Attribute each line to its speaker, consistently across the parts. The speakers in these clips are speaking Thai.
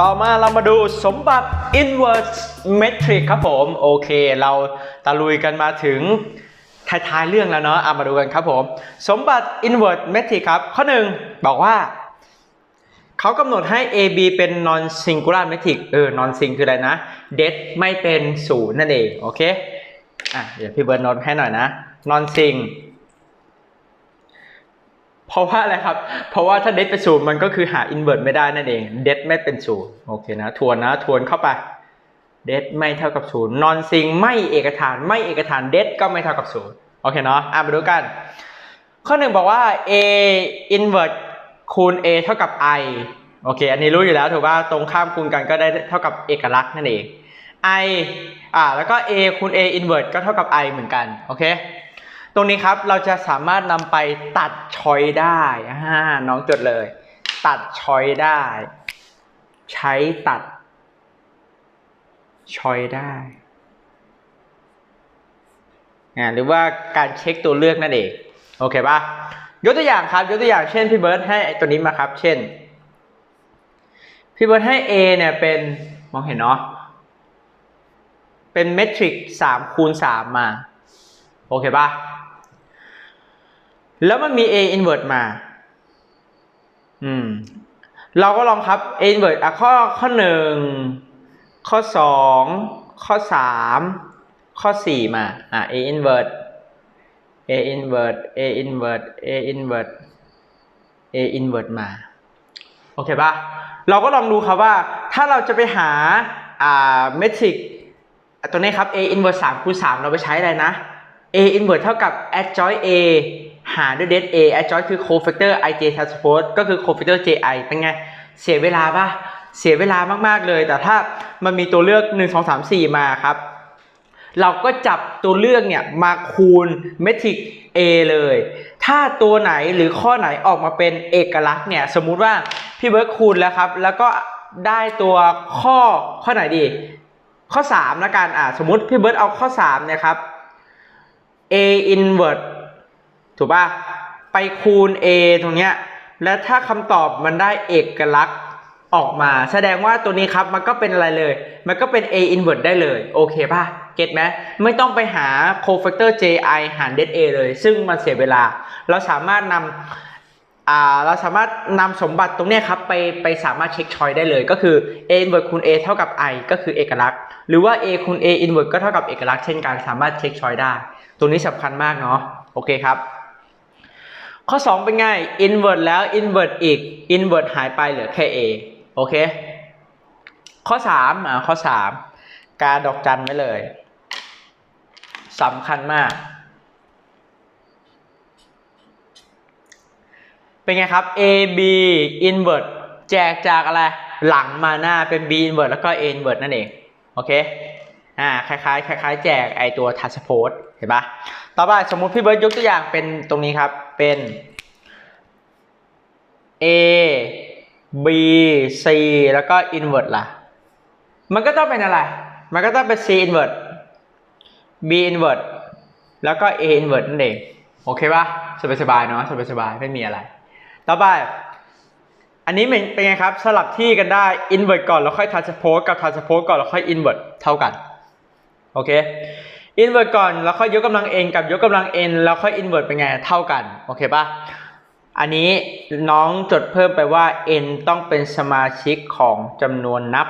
Speaker 1: ต่อมาเรามาดูสมบัติ inverse metric ครับผม โอเค เราตะลุยกันมาถึงท้ายๆเรื่องแล้วเนาะเอามาดูกันครับผม สมบัติ inverse metric ครับ ข้อหนึ่งบอกว่า เขากำหนดให้ a b เป็น non singular metric เออ non sing คืออะไรนะ det ไม่เป็นศูนย์นั่นเอง โอเค อะ เดี๋ยวพี่เบิร์ดโน้ตให้หน่อยนะ non sing เพราะว่าอะไรครับ เพราะว่าถ้าเด t เป็นศูนย์มันก็คือหา invert ไม่ได้นั่นเอง เด t ไม่เป็นศูนย์โอเคนะ ทวนนะ ทวนเข้าไป เด t ไม่เท่ากับศูนย์ non sing ไม่เอกฐาน ไม่เอกฐาน เด t ก็ไม่เท่ากับศูนย์โอเคเนาะ อะมาดูกัน ข้อหนึ่งบอกว่า a invert คูณ a เท่ากับ i โอเค อันนี้รู้อยู่แล้วถูกป่ะตรงข้ามคูณกันก็ได้เท่ากับเอกลักษณ์นั่นเอง i อ่า แล้วก็ a คูณ a invert ก็เท่ากับ i เหมือนกัน โอเค ตรงนี้ครับเราจะสามารถนำไปตัดชอยได้อ่าน้องจดเลย ตัดชอยได้ ใช้ตัดชอยได้อ่าหรือว่าการเช็คตัวเลือกนั่นเอง โอเคปะยกตัวอย่างครับ ยกตัวอย่างเช่นพี่เบิร์ดให้ไอตัวนี้มาครับ เช่น พี่เบิร์ดให้ A เนี่ยเป็นมองเห็นเนาะ เป็นเมทริกสามคูณสามมา โอเคปะ แล้วมันมี A inverse มา อืม เราก็ลองครับ A inverse อะข้อข้อหนึ่งข้อสองข้อสามข้อสี่มา อะ A inverse A inverse A inverse A inverse A inverse มา โอเคปะเราก็ลองดูครับว่า ถ้าเราจะไปหา อ่าเมทริกตัวนี้ครับ a inverse 3คูณ3เราไปใช้อะไรนะ a inverse เท่ากับ adjoint a หารด้วย det a adjoint คือ cofactor ij transpose ก็คือ cofactor ji เป็นไง เสียเวลาปะเสียเวลามาก ๆ เลย แต่ถ้ามันมีตัวเลือก 1 2 3 4 มาครับ เราก็จับตัวเลือกเนี่ยมาคูณเมทริก A เลย ถ้าตัวไหนหรือข้อไหนออกมาเป็นเอกลักษณ์เนี่ย สมมุติว่าพี่เบิร์ดคูณแล้วครับ แล้วก็ได้ตัวข้อข้อไหนดี ข้อ3ละกัน อะสมมุติพี่เบิร์ดเอาข้อ3เนี่ยครับ A inverse ถูกปะไปคูณ A ตรงเนี้ยและถ้าคำตอบมันได้เอกลักษณ์ออกมา แสดงว่าตัวนี้ครับมันก็เป็นอะไรเลย มันก็เป็น A inverse ได้เลย โอเคป่ะ เก็ตไหมไม่ต้องไปหา cofactor ji หาร det a เลย ซึ่งมันเสียเวลา เราสามารถนำอ่าเราสามารถนำสมบัติตรงเนี้ยครับไปไปสามารถเช็คชอยได้เลย ก็คือ a inverse คูณ a เท่ากับ i ก็คือเอกลักษณ์ หรือว่า a คูณ a inverse ก็เท่ากับเอกลักษณ์เช่นกัน สามารถเช็คชอยได้ตรงนี้สำคัญมากเนาะ โอเคครับ ข้อ 2 เป็นไง invert แล้ว invert อีก invert หายไปเหลือแค่ a โอเค ข้อ 3 อ่าข้อ 3 การดอกจันไว้เลยสำคัญมาก เป็นไงครับ A B invert แจกจากอะไร หลังมาหน้าเป็น B invert แล้วก็ A invert นั่นเอง โอเค อ่า คล้ายๆ คล้ายๆ แจกไอตัว transpose เห็นปะต่อไปสมมุติพี่เบิร์ดยกตัวอย่างเป็นตรงนี้ครับ เป็น A B C แล้วก็ invert ล่ะ มันก็ต้องเป็นอะไร มันก็ต้องเป็น C invert B invert แล้วก็ A invert นั่นเอง โอเคปะสบายๆเนาะสบายๆไม่มีอะไร ต่อไป อันนี้เป็นเป็นไงครับ สลับที่กันได้ invert ก่อนแล้วค่อย transpose กับ transpose ก่อนแล้วค่อย invert เท่ากัน โอเค invert ก่อนแล้วค่อยยกกำลัง n กับยกกำลัง n แล้วค่อย invert เป็นไงเท่ากันโอเคปะอันนี้น้องจดเพิ่มไปว่า n ต้องเป็นสมาชิกของจำนวนนับ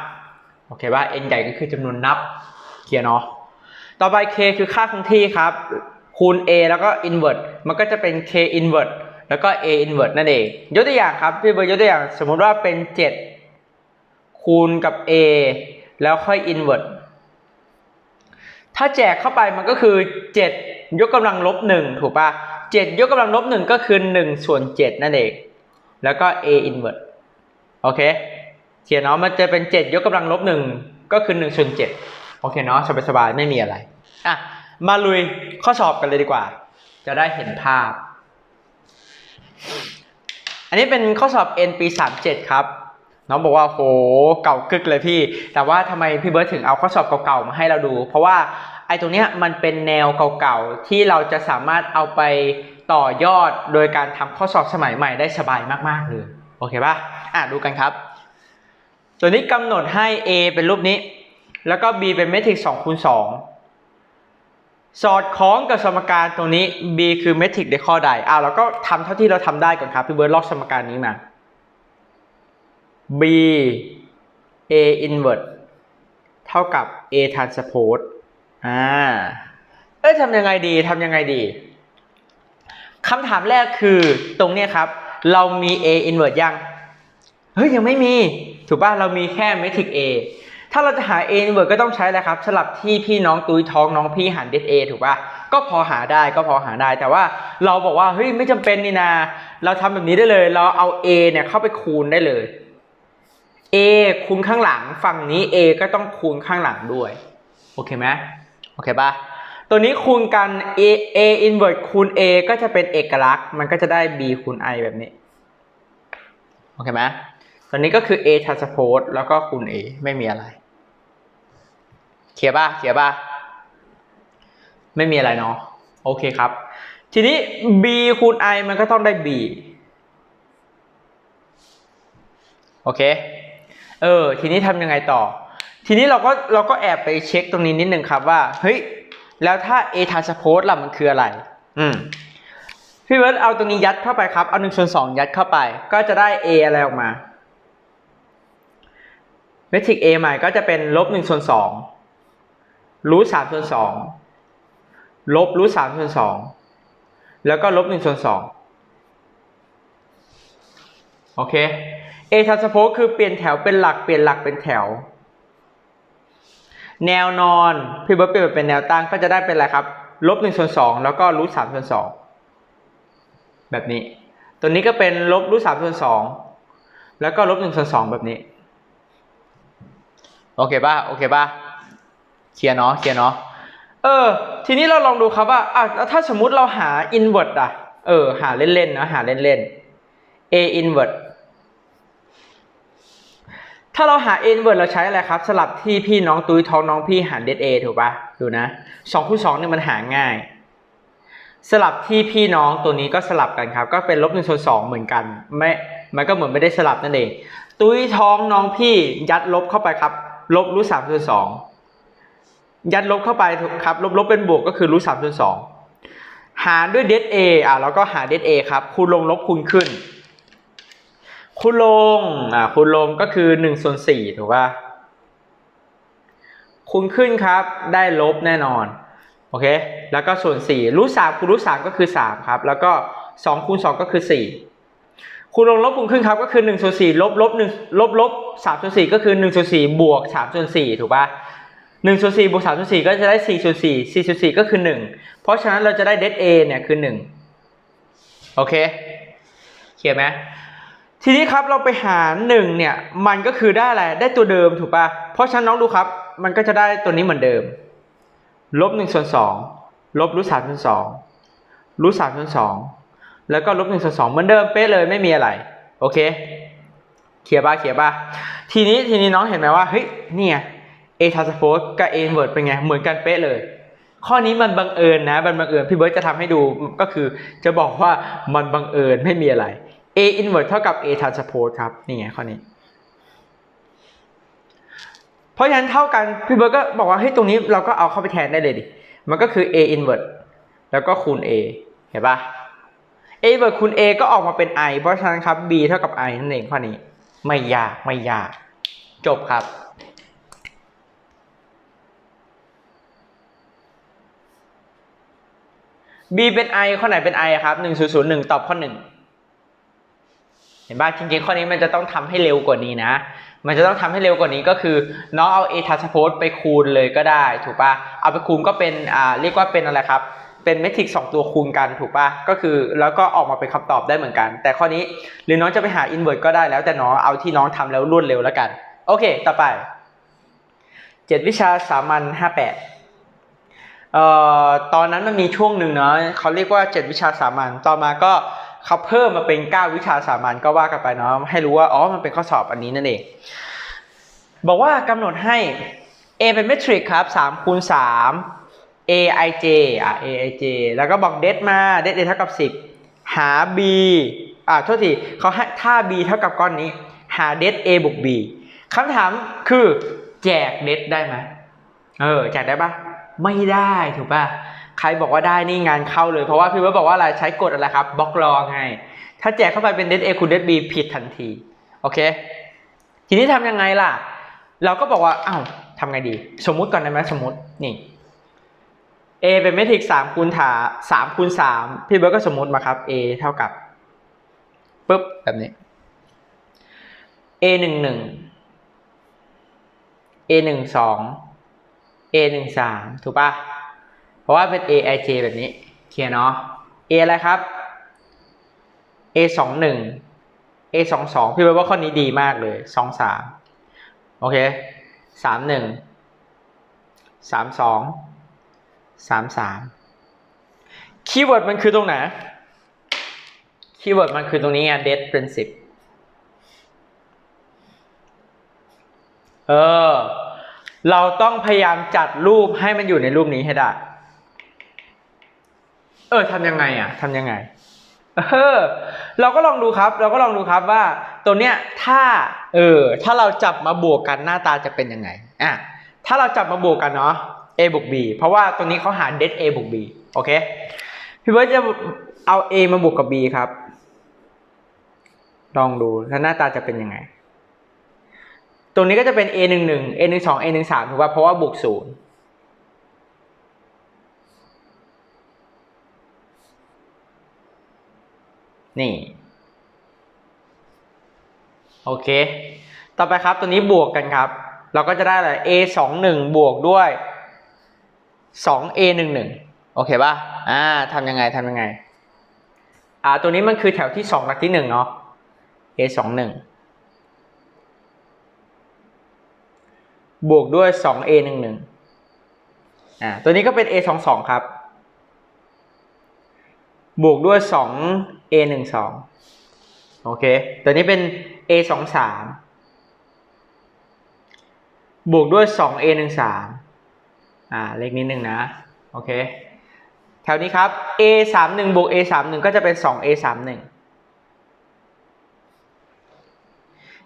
Speaker 1: โอเคปะ n ใหญ่ก็คือจำนวนนับเคลียร์เนาะต่อไป k คือค่าคงที่ครับ คูณ a แล้วก็ invert มันก็จะเป็น k invert แล้วก็ a invert นั่นเองยกตัวอย่างครับพี่เบิร์ดยกตัวอย่างสมมุติว่าเป็น 7 คูณกับ a แล้วค่อย invert ถ้าแจกเข้าไปมันก็คือ 7 ยกกำลังลบ 1 ถูกปะ7ยกกำลังลบ 1 ก็คือ 1 ส่วน 7 นั่นเอง แล้วก็ a invert โอเคเขียนเนาะมันจะเป็น 7 ยกกำลังลบ 1 ก็คือ 1 ส่วน 7 โอเคเนาะสบายๆไม่มีอะไรอะมาลุยข้อสอบกันเลยดีกว่า จะได้เห็นภาพ อันนี้เป็นข้อสอบ N ปี 37 ครับ น้องบอกว่าโหเก่ากึกเลยพี่ แต่ว่าทำไมพี่เบิร์ดถึงเอาข้อสอบเก่าๆมาให้เราดู เพราะว่าไอ้ตรงเนี้ยมันเป็นแนวเก่าๆที่เราจะสามารถเอาไปต่อยอดโดยการทำข้อสอบสมัยใหม่ได้สบายมากๆเลยโอเคป่ะอะดูกันครับ ตัวนี้กำหนดให้ A เป็นรูปนี้ แล้วก็ B เป็นเมทริกซ์2คูณ2สอดคล้องกับสมการตรงนี้ B คือเมทริกซ์ในข้อใดอ่าเราก็ทำเท่าที่เราทำได้ก่อนครับพี่เบิร์ดลอกสมการนี้มา B A inverse เท่ากับ A transpose อ่า เอ้ยทำยังไงดีทำยังไงดีคำถามแรกคือตรงเนี้ยครับ เรามี A inverse ยัง เฮ้ย ยังไม่มี ถูกป่ะ เรามีแค่เมทริก A ถ้าเราจะหา A inverse ก็ต้องใช้อะไรครับสลับที่พี่น้องตุ้ยท้องน้องพี่หารเด A ถูกป่ะ ก็พอหาได้ก็พอหาได้ แต่ว่าเราบอกว่า เฮ้ย ไม่จำเป็นนี่นา เราทำแบบนี้ได้เลย เราเอา A เนี่ยเข้าไปคูณได้เลย A คูณข้างหลังฝั่งนี้ A ก็ต้องคูณข้างหลังด้วย โอเคไหมโอเคป่ะตัวนี้คูณกัน A A inverse คูณ A ก็จะเป็นเอกลักษณ์ มันก็จะได้ B คูณ I แบบนี้ โอเคไหมตัวนี้ก็คือ A transpose แล้วก็คูณ A ไม่มีอะไรเขียนป่ะเขียนป่ะไม่มีอะไรเนาะโอเคครับ ทีนี้ B คูณ I มันก็ต้องได้ B โอเค เออ ทีนี้ทำยังไงต่อ ทีนี้เราก็เราก็แอบไปเช็คตรงนี้นิดนึงครับว่า เฮ้ย แล้วถ้า A transpose ล่ะมันคืออะไร อืมพี่เบิร์ดเอาตรงนี้ยัดเข้าไปครับ เอาหนึ่งส่วนสองยัดเข้าไป ก็จะได้ A อะไรออกมาเมทริก A ใหม่ก็จะเป็นลบหนึ่งส่วนสองรูทสามส่วนสองลบรูทสามส่วนสองแล้วก็ลบหนึ่งส่วนสองโอเค A transpose คือเปลี่ยนแถวเป็นหลักเปลี่ยนหลักเป็นแถว แนวนอนพี่เบิร์ดเปลี่ยนเป็นแนวตั้งก็จะได้เป็นอะไรครับลบหนึ่งส่วนสองแล้วก็รูทสามส่วนสองแบบนี้ ตัวนี้ก็เป็นลบรูทสามส่วนสองแล้วก็ลบหนึ่งส่วนสองแบบนี้ โอเคป่ะโอเคป่ะเคลียร์เนาะเคลียร์เนาะเออ ทีนี้เราลองดูครับว่าอะแล้วถ้าสมมุติเราหา inverse อะ เออ หาเล่นๆนะ หาเล่นๆ a inverse ถ้าเราหา inverse เราใช้อะไรครับ สลับที่พี่น้องตุ้ยท้องน้องพี่หารเด a ถูกป่ะดูนะสองคูณสองเนี่ยมันหาง่าย สลับที่พี่น้องตัวนี้ก็สลับกันครับ ก็เป็นลบหนึ่งส่วนสองเหมือนกันไม่มันก็เหมือนไม่ได้สลับนั่นเอง ตุ้ยท้องน้องพี่ยัดลบเข้าไปครับ ลบรูทสามส่วนสองยัดลบเข้าไปครับ ลบลบเป็นบวกก็คือรูทสามส่วนสองหารด้วยเด a อะเราก็หาเด a ครับคูณลงลบคูณขึ้น คูณลงอ่าคูณลงก็คือหนึ่งส่วนสี่ถูกป่ะคูณขึ้นครับได้ลบแน่นอน โอเค แล้วก็ส่วนสี่รูทสามคูณรูทสามก็คือสามครับ แล้วก็สองคูณสองก็คือสี่คูณลงลบคูณขึ้นครับก็คือ1ส่วน4ลบลบ1ลบลบ3ส่วน4ก็คือ1ส่วน4บวก3ส่วน4ถูกป่ะ1ส่วน4บวก3ส่วน4ก็จะได้4ส่วน4 4ส่วน4ก็คือ 1 เพราะฉะนั้นเราจะได้เด a เนี่ยคือ 1 โอเคเคลียร์ไหม ทีนี้ครับเราไปหาร1เนี่ยมันก็คือได้อะไรได้ตัวเดิมถูกป่ะเพราะฉะนั้นน้องดูครับมันก็จะได้ตัวนี้เหมือนเดิมลบ1ส่วน2ลบรูท3ส่วน2รูท3ส่วน2แล้วก็ลบหนึ่งส่วนสองเหมือนเดิมเป๊ะเลยไม่มีอะไรโอเคเขียนป่ะเขียนป่ะทีนี้ทีนี้น้องเห็นไหมว่าเฮ้ยเนี่ย A transpose กับ A inverse เป็นไงเหมือนกันเป๊ะเลย ข้อนี้มันบังเอิญนะมันบังเอิญพี่เบิร์ตจะทำให้ดูก็คือจะบอกว่ามันบังเอิญไม่มีอะไร A inverse เท่ากับ A transpose ครับ นี่ไงข้อนี้ เพราะฉะนั้นเท่ากัน พี่เบิร์ตก็บอกว่าเฮ้ยตรงนี้เราก็เอาเข้าไปแทนได้เลยดิ มันก็คือ A inverse แล้วก็คูณ A เห็นป่ะ a เบิร์คูณ a ก็ออกมาเป็น i เพราะฉะนั้นครับ b เท่ากับ i นั่นเองข้อนี้ ไม่ยากไม่ยาก จบครับ b เป็น i ข้อไหนเป็น i อครับ1001ตอบข้อ1 เห็นป่ะจริงๆข้อนี้มันจะต้องทำให้เร็วกว่านี้นะ มันจะต้องทำให้เร็วกว่านี้ก็คือน้องเอา a t r a n s p o s ไปคูณเลยก็ได้ถูกป่ะเอาไปคูณก็เป็นอ่าเรียกว่าเป็นอะไรครับเป็นเมทริกสองตัวคูณกันถูกป่ะก็คือแล้วก็ออกมาเป็นคำตอบได้เหมือนกัน แต่ข้อนี้หรือน้องจะไปหาอินเวอร์ก็ได้แล้วแต่น้องเอาที่น้องทำแล้วรวดเร็วแล้วกัน โอเค ต่อไปเจ็ดวิชาสามัญห้าแปดเอ่อตอนนั้นมันมีช่วงหนึ่งเนาะเขาเรียกว่าเจ็ดวิชาสามัญต่อมาก็ เขาเพิ่มมาเป็นเก้าวิชาสามัญก็ว่ากันไปเนาะให้รู้ว่าอ๋อมันเป็นข้อสอบอันนี้นั่นเอง บอกว่ากำหนดให้ A เป็นเมทริกครับสามคูณสาม aij อะ aij แล้วก็บอกเดทมาเดท a เท่ากับ 10 หา b อ่าโทษทีเขาให้ถ้า b เท่ากับก้อนนี้ หาเดท a บวก b คำถามคือแจกเด็ดได้ไหมเออแจกได้ปะไม่ได้ถูกปะ ใครบอกว่าได้นี่งานเข้าเลย เพราะว่าพี่เบิร์ดบอกว่าอะไรใช้กฎอะไรครับบล็อกรอไง ถ้าแจกเข้าไปเป็นเด็ดเอคูเด็ดบีผิดทันที โอเค ทีนี้ทำยังไงล่ะ เราก็บอกว่าอ้าวทำไงดี สมมุติก่อนได้ไหมสมมตินี่ a เป็นเมทริกซ์สามคูณถาสามคูณสามพี่เบิร์ดก็สมมติมาครับ a เท่ากับปุ๊บแบบนี้ a หนึ่งหนึ่ง a หนึ่งสอง a หนึ่งสามถูกปะ เพราะว่าเป็น a i j แบบนี้เคลียร์เนาะ a อะไรครับ a สองหนึ่ง a สองสองพี่เบิร์ว่าข้อนี้ดีมากเลยสองสามโอเคสามหนึ่งสามสองสามสามคีย์เวิร์ดมันคือตรงไหน คีย์เวิร์ดมันคือตรงนี้ไง dead เป็นสิบเออ เราต้องพยายามจัดรูปให้มันอยู่ในรูปนี้ให้ได้ เออทำยังไงอะทำยังไงเออเราก็ลองดูครับ เราก็ลองดูครับว่าตัวเนี้ยถ้าเออถ้าเราจับมาบวกกันหน้าตาจะเป็นยังไงอะถ้าเราจับมาบวกกันเนาะ a บวก b เพราะว่าตัวนี้เขาหา det a บวก b โอเคพี่เบิร์ดจะเอา a มาบวกกับ b ครับ ลองดูแล้วหน้าตาจะเป็นยังไงตรงนี้ก็จะเป็น a หนึ่งหนึ่ง a หนึ่งสอง a หนึ่งสามถูกป่ะเพราะว่าบวกศูนย์ นี่ โอเค ต่อไปครับตัวนี้บวกกันครับ เราก็จะได้อะไร a สองหนึ่งบวกด้วยสอง a หนึ่งหนึ่งโอเคป่ะอ่าทำยังไงทำยังไง อ่า ตัวนี้มันคือแถวที่สองหลักที่หนึ่งเนาะ a สองหนึ่งบวกด้วยสอง a หนึ่งหนึ่งอ่า ตัวนี้ก็เป็น a สองสองครับ บวกด้วย 2 a 1 2โอเค ตัวนี้เป็น a 2 3บวกด้วย 2 a 1 3อ่า เลขนิดหนึ่งนะ โอเค แถวนี้ครับ a 3 1บวก a 3 1ก็จะเป็น 2 a 3 1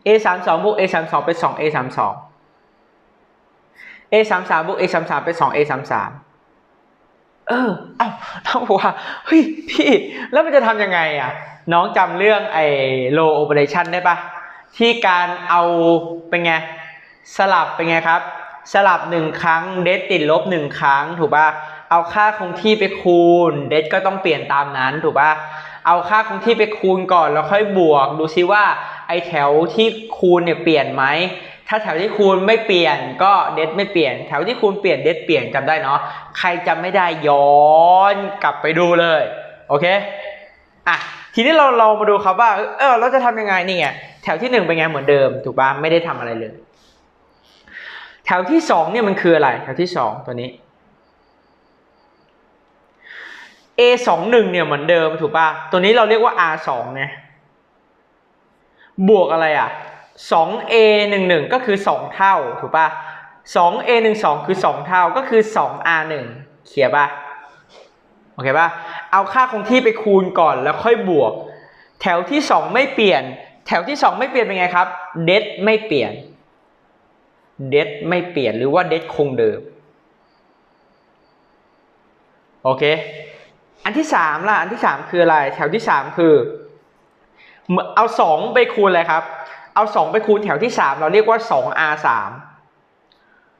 Speaker 1: a 3 2บวก a 3 2เป็น 2 a 3 2 a 3 3บวก a 3 3เป็น 2 a 3 3 เออเอ้าน้องบอกว่าเฮ้ยพี่แล้วมันจะทำยังไงอะ น้องจำเรื่องไอ้ low operation ได้ปะที่การเอาเป็นไง สลับเป็นไงครับ สลับหนึ่งครั้งเดทติดลบหนึ่งครั้งถูกปะเอาค่าคงที่ไปคูณ เดทก็ต้องเปลี่ยนตามนั้นถูกปะเอาค่าคงที่ไปคูณก่อนแล้วค่อยบวก ดูซิว่าไอแถวที่คูณเนี่ยเปลี่ยนไหม ถ้าแถวที่คูณไม่เปลี่ยนก็เดทไม่เปลี่ยน แถวที่คูณเปลี่ยนเดทเปลี่ยนจำได้เนาะใครจำไม่ได้ย้อนกลับไปดูเลยโอเคอะทีนี้เราเรามาดูครับว่าเออเราจะทำยังไงนี่ไงแถวที่หนึ่งเป็นไงเหมือนเดิมถูกปะไม่ได้ทำอะไรเลย แถวที่สองเนี่ยมันคืออะไร แถวที่สองตัวนี้ a สองหนึ่งเนี่ยเหมือนเดิมถูกปะตัวนี้เราเรียกว่า r สองไงบวกอะไรอะ สอง a หนึ่งหนึ่งก็คือสองเท่าถูกปะสอง a หนึ่งสองคือสองเท่าก็คือสอง r หนึ่งเขียนปะโอเคปะเอาค่าคงที่ไปคูณก่อนแล้วค่อยบวก แถวที่สองไม่เปลี่ยน แถวที่สองไม่เปลี่ยนเป็นไงครับ เดไม่เปลี่ยน เดทไม่เปลี่ยนหรือว่าเดทคงเดิมโอเค อันที่สามล่ะ อันที่สามคืออะไร แถวที่สามคือ เอาสองไปคูณอะไรครับ เอาสองไปคูณแถวที่สามเราเรียกว่าสอง r สาม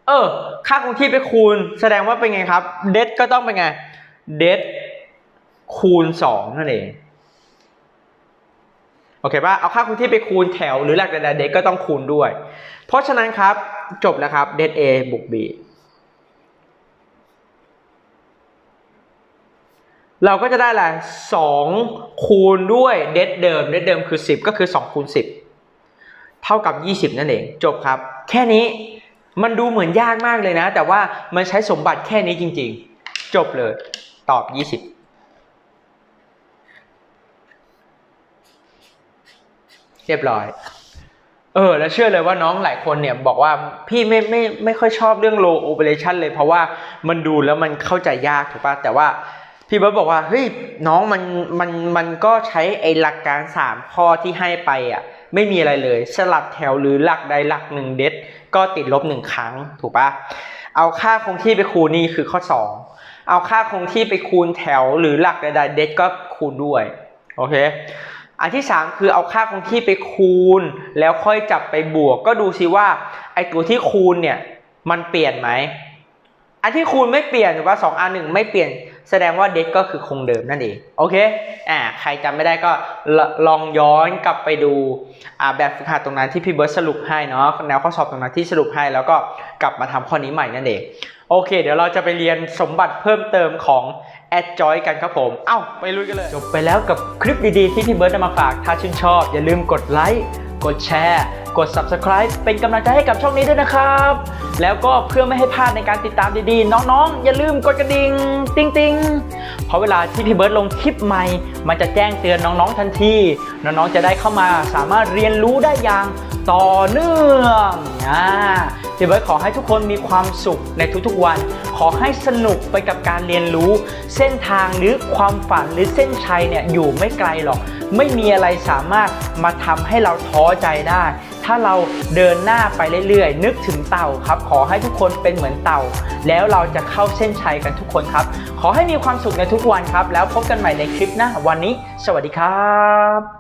Speaker 1: เออ ค่าคงที่ไปคูณ แสดงว่าเป็นไงครับ เดทก็ต้องเป็นไง เดทคูณสองนั่นเอง โอเคป่ะ เอาค่าคงที่ไปคูณแถวหรือหลักใดๆเดทก็ต้องคูณด้วย เพราะฉะนั้นครับ จบแล้วครับ เดท A บวก B เราก็จะได้อะไรสองคูณด้วยเดทเดิม เดทเดิมคือ 10 ก็คือ2คูณ10 เท่ากับ 20 นั่นเองจบครับ แค่นี้มันดูเหมือนยากมากเลยนะ แต่ว่ามันใช้สมบัติแค่นี้จริง ๆ จบเลย ตอบ 20เรียบร้อย เออ แล้วเชื่อเลยว่าน้องหลายคนเนี่ยบอกว่าพี่ไม่ไม่ไม่ค่อยชอบเรื่อง low operation เลย เพราะว่ามันดูแล้วมันเข้าใจยากถูกป่ะแต่ว่าพี่เบิร์ตบอกว่าเฮ้ยน้องมันมันมันก็ใช้ไอ้หลักการ 3 ข้อที่ให้ไปอะ ไม่มีอะไรเลย สลับแถวหรือหลักใดหลักหนึ่งเดดก็ติดลบหนึ่งครั้งถูกปะเอาค่าคงที่ไปคูณนี่คือข้อ 2 เอาค่าคงที่ไปคูณแถวหรือหลักใดๆเดดก็คูณด้วยโอเคอันที่ 3 คือเอาค่าคงที่ไปคูณ แล้วค่อยจับไปบวก ก็ดูซิว่าไอตัวที่คูณเนี่ยมันเปลี่ยนไหมอันที่คูณไม่เปลี่ยนหรือว่า2อันหนึ่งไม่เปลี่ยน แสดงว่าเดทก็คือคงเดิมนั่นเองโอเคอ่าใครจำไม่ได้ก็ลองย้อนกลับไปดูอ่าแบบฝึกหัดตรงนั้นที่พี่เบิร์ตสรุปให้เนาะแนวข้อสอบตรงนั้นที่สรุปให้แล้วก็กลับมาทำข้อนี้ใหม่นั่นเองโอเค เดี๋ยวเราจะไปเรียนสมบัติเพิ่มเติมของ a d j o y กันครับผม เอ้า ไปลุยกันเลย จบไปแล้วกับคลิปดีๆ ที่พี่เบิร์ตนำมาฝาก ถ้าชื่นชอบ อย่าลืมกดไลค์ กดแชร์กด Subscribe เป็นกำลังใจให้กับช่องนี้ด้วยนะครับ แล้วก็เพื่อไม่ให้พลาดในการติดตามดีๆ น้องๆ อย่าลืมกดกระดิ่งติ๊งติงๆเพราะเวลาที่พี่เบิร์ตลงคลิปใหม่ มันจะแจ้งเตือนน้องๆทันที น้องๆ จะได้เข้ามาสามารถเรียนรู้ได้อย่างต่อเนื่องอ่าพี่เบิร์ตขอให้ทุกคนมีความสุขในทุกๆวัน ขอให้สนุกไปกับการเรียนรู้ เส้นทางหรือความฝันหรือเส้นชัยเนี่ยอยู่ไม่ไกลหรอก ไม่มีอะไรสามารถมาทำให้เราท้อใจได้ถ้าเราเดินหน้าไปเรื่อยๆ นึกถึงเต่าครับ ขอให้ทุกคนเป็นเหมือนเต่า แล้วเราจะเข้าเส้นชัยกันทุกคนครับ ขอให้มีความสุขในทุกวันครับ แล้วพบกันใหม่ในคลิปหน้าวันนี้ สวัสดีครับ